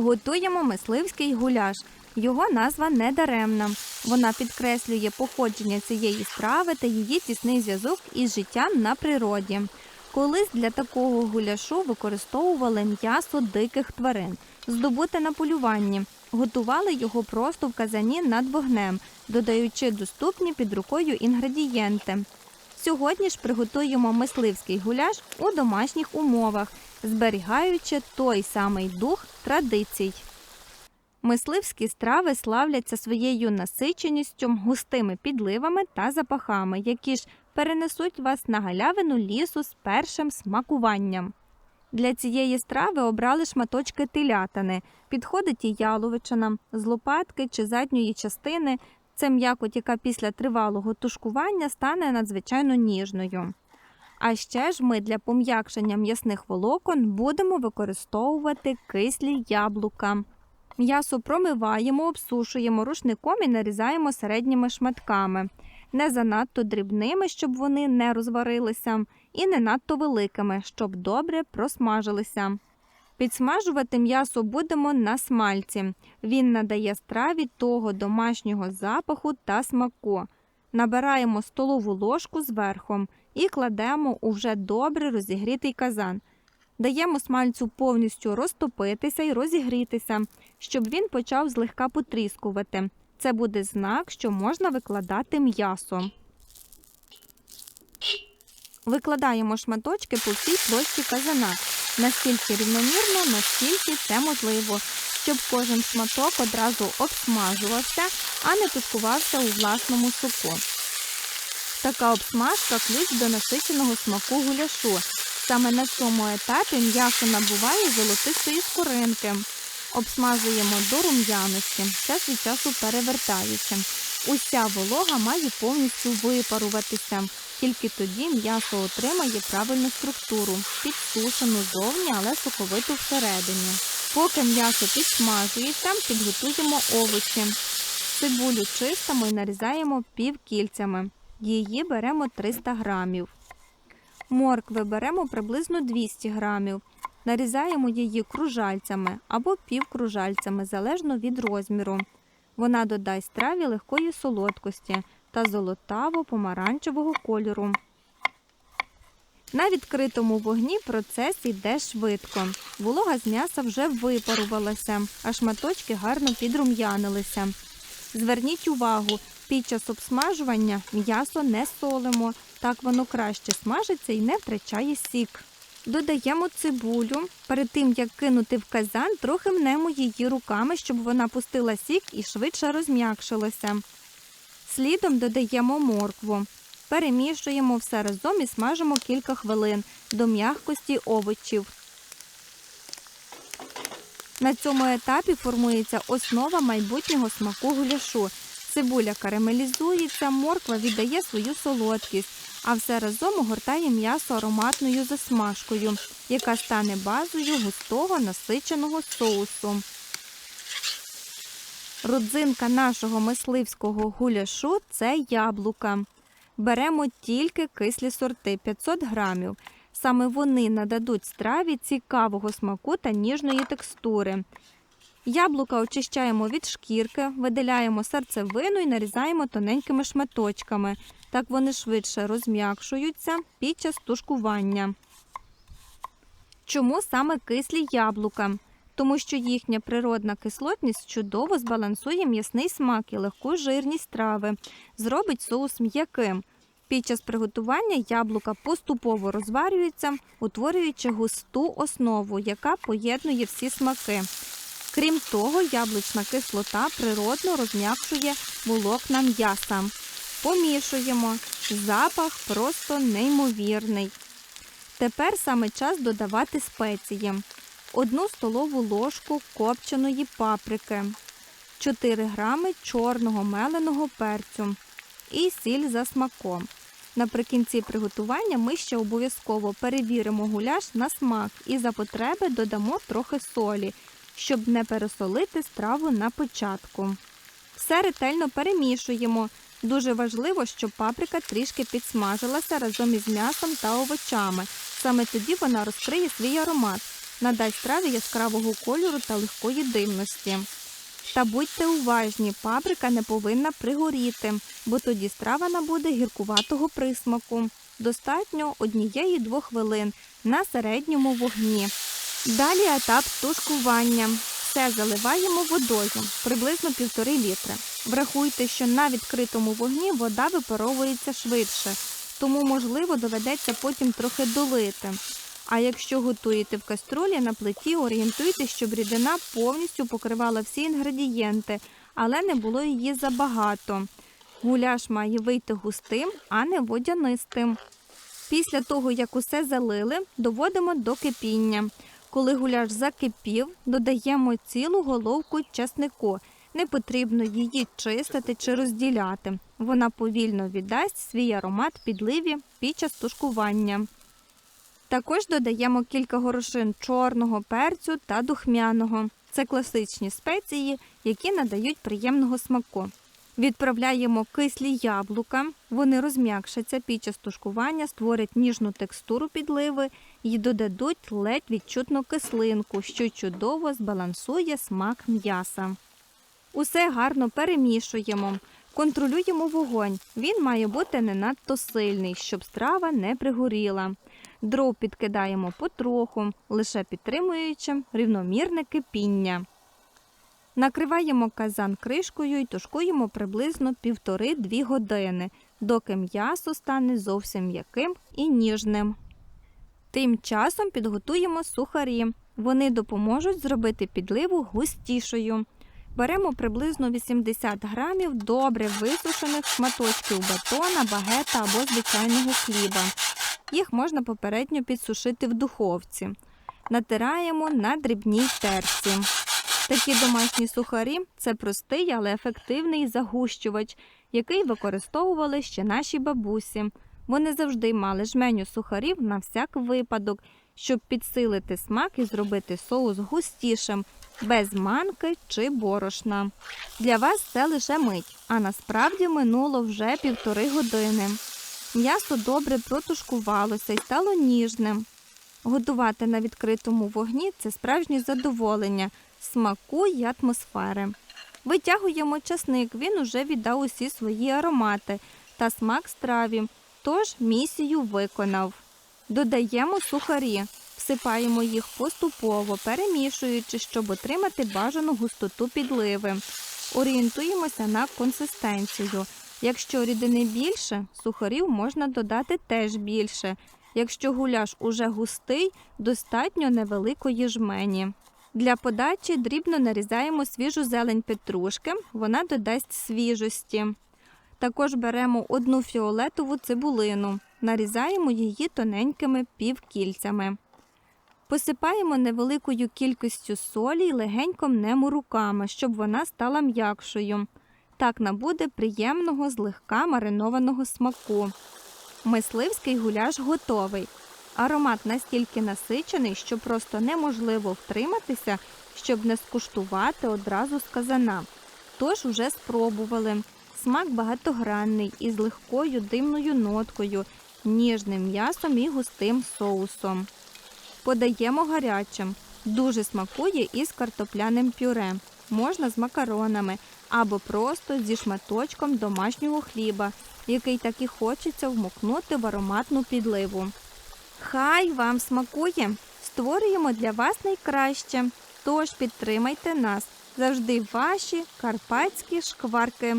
Готуємо мисливський гуляш. Його назва не даремна. Вона підкреслює походження цієї страви та її тісний зв'язок із життям на природі. Колись для такого гуляшу використовували м'ясо диких тварин, здобуте на полюванні. Готували його просто в казані над вогнем, додаючи доступні під рукою інгредієнти. Сьогодні ж приготуємо мисливський гуляш у домашніх умовах, зберігаючи той самий дух традицій. Мисливські страви славляться своєю насиченістю, густими підливами та запахами, які ж перенесуть вас на галявину лісу з першим смакуванням. Для цієї страви обрали шматочки телятини. Підходить і яловичина, з лопатки чи задньої частини. Це м'якоть, яка після тривалого тушкування стане надзвичайно ніжною. А ще ж ми для пом'якшення м'ясних волокон будемо використовувати кислі яблука. М'ясо промиваємо, обсушуємо рушником і нарізаємо середніми шматками, не занадто дрібними, щоб вони не розварилися, і не надто великими, щоб добре просмажилися. Підсмажувати м'ясо будемо на смальці. Він надає страві того домашнього запаху та смаку. Набираємо столову ложку зверху і кладемо у вже добре розігрітий казан. Даємо смальцю повністю розтопитися і розігрітися, щоб він почав злегка потріскувати. Це буде знак, що можна викладати м'ясо. Викладаємо шматочки по всій площі казана, настільки рівномірно, наскільки це можливо, щоб кожен шматок одразу обсмажувався, а не тускувався у власному соку. Така обсмажка ключ до насиченого смаку гуляшу. Саме на цьому етапі м'ясо набуває золотистої скоринки. Обсмажуємо до рум'яності, час від часу перевертаючи. Уся волога має повністю випаруватися. Тільки тоді м'ясо отримає правильну структуру, підсушену зовні, але соковиту всередині. Поки м'ясо підсмажується, підготуємо овочі. Цибулю чистимо і нарізаємо півкільцями. Її беремо 300 грамів. Моркви беремо приблизно 200 грамів. Нарізаємо її кружальцями або півкружальцями, залежно від розміру. Вона додасть страві легкої солодкості та золотаво-помаранчевого кольору. На відкритому вогні процес йде швидко. Волога з м'яса вже випарувалася, а шматочки гарно підрум'янилися. Зверніть увагу, під час обсмажування м'ясо не солимо, так воно краще смажиться і не втрачає сік. Додаємо цибулю. Перед тим як кинути в казан, трохи мнемо її руками, щоб вона пустила сік і швидше розм'якшилася. Слідом додаємо моркву. Перемішуємо все разом і смажимо кілька хвилин до м'якості овочів. На цьому етапі формується основа майбутнього смаку гуляшу. Цибуля карамелізується, морква віддає свою солодкість, а все разом огортає м'ясо ароматною засмажкою, яка стане базою густого насиченого соусу. Родзинка нашого мисливського гуляшу це яблука. Беремо тільки кислі сорти 500 грамів. Саме вони нададуть страві цікавого смаку та ніжної текстури. Яблука очищаємо від шкірки, видаляємо серцевину і нарізаємо тоненькими шматочками. Так вони швидше розм'якшуються під час тушкування. Чому саме кислі яблука? Тому що їхня природна кислотність чудово збалансує м'ясний смак і легку жирність страви, зробить соус м'яким. Під час приготування яблука поступово розварюються, утворюючи густу основу, яка поєднує всі смаки. Крім того, яблучна кислота природно розм'якшує волокна м'яса. Помішуємо. Запах просто неймовірний. Тепер саме час додавати спеції. Одну столову ложку копченої паприки, 4 грами чорного меленого перцю і сіль за смаком. Наприкінці приготування ми ще обов'язково перевіримо гуляш на смак і за потреби додамо трохи солі, щоб не пересолити страву на початку. Все ретельно перемішуємо. Дуже важливо, щоб паприка трішки підсмажилася разом із м'ясом та овочами. Саме тоді вона розкриє свій аромат. надасть страві яскравого кольору та легкої дивності. Та будьте уважні, паприка не повинна пригоріти, бо тоді страва набуде гіркуватого присмаку. Достатньо однієї-двох хвилин на середньому вогні. Далі етап тушкування. Все заливаємо водою, приблизно півтори літри. Врахуйте, що на відкритому вогні вода випаровується швидше, тому, можливо, доведеться потім трохи долити. А якщо готуєте в каструлі на плиті, орієнтуйтесь, щоб рідина повністю покривала всі інгредієнти, але не було її забагато. Гуляш має вийти густим, а не водянистим. Після того, як усе залили, доводимо до кипіння. Коли гуляш закипів, додаємо цілу головку часнику. Не потрібно її чистити чи розділяти. Вона повільно віддасть свій аромат підливі під час тушкування. Також додаємо кілька горошин чорного перцю та духмяного. Це класичні спеції, які надають приємного смаку. Відправляємо кислі яблука. Вони розм'якшаться під час тушкування, створять ніжну текстуру підливи і додадуть ледь відчутну кислинку, що чудово збалансує смак м'яса. Усе гарно перемішуємо. Контролюємо вогонь. Він має бути не надто сильний, щоб страва не пригоріла. Дров підкидаємо потроху, лише підтримуючи рівномірне кипіння. Накриваємо казан кришкою і тушкуємо приблизно 1,5-2 години, доки м'ясо стане зовсім м'яким і ніжним. Тим часом підготуємо сухарі. Вони допоможуть зробити підливу густішою. Беремо приблизно 80 грамів добре висушених шматочків батона, багета або звичайного хліба. Їх можна попередньо підсушити в духовці. Натираємо на дрібній терці. Такі домашні сухарі це простий, але ефективний загущувач, який використовували ще наші бабусі. Вони завжди мали жменю сухарів на всяк випадок, щоб підсилити смак і зробити соус густішим, без манки чи борошна. Для вас це лише мить, а насправді минуло вже півтори години. М'ясо добре протушкувалося і стало ніжним. Готувати на відкритому вогні це справжнє задоволення, смаку й атмосфери. Витягуємо часник, він уже віддав усі свої аромати та смак страві, тож місію виконав. Додаємо сухарі, всипаємо їх поступово, перемішуючи, щоб отримати бажану густоту підливи. Орієнтуємося на консистенцію. Якщо рідини більше, сухарів можна додати теж більше. Якщо гуляш уже густий, достатньо невеликої жмені. Для подачі дрібно нарізаємо свіжу зелень петрушки, вона додасть свіжості. Також беремо одну фіолетову цибулину, нарізаємо її тоненькими півкільцями. Посипаємо невеликою кількістю солі і легенько мнемо руками, щоб вона стала м'якшою. Так набуде приємного злегка маринованого смаку. Мисливський гуляш готовий. Аромат настільки насичений, що просто неможливо втриматися, щоб не скуштувати одразу з казана. Тож уже спробували. Смак багатогранний із легкою димною ноткою, ніжним м'ясом і густим соусом. Подаємо гарячим. Дуже смакує із картопляним пюре. Можна з макаронами або просто зі шматочком домашнього хліба, який так і хочеться вмокнути в ароматну підливу. Хай вам смакує! Створюємо для вас найкраще. Тож підтримайте нас. Завжди ваші карпатські шкварки.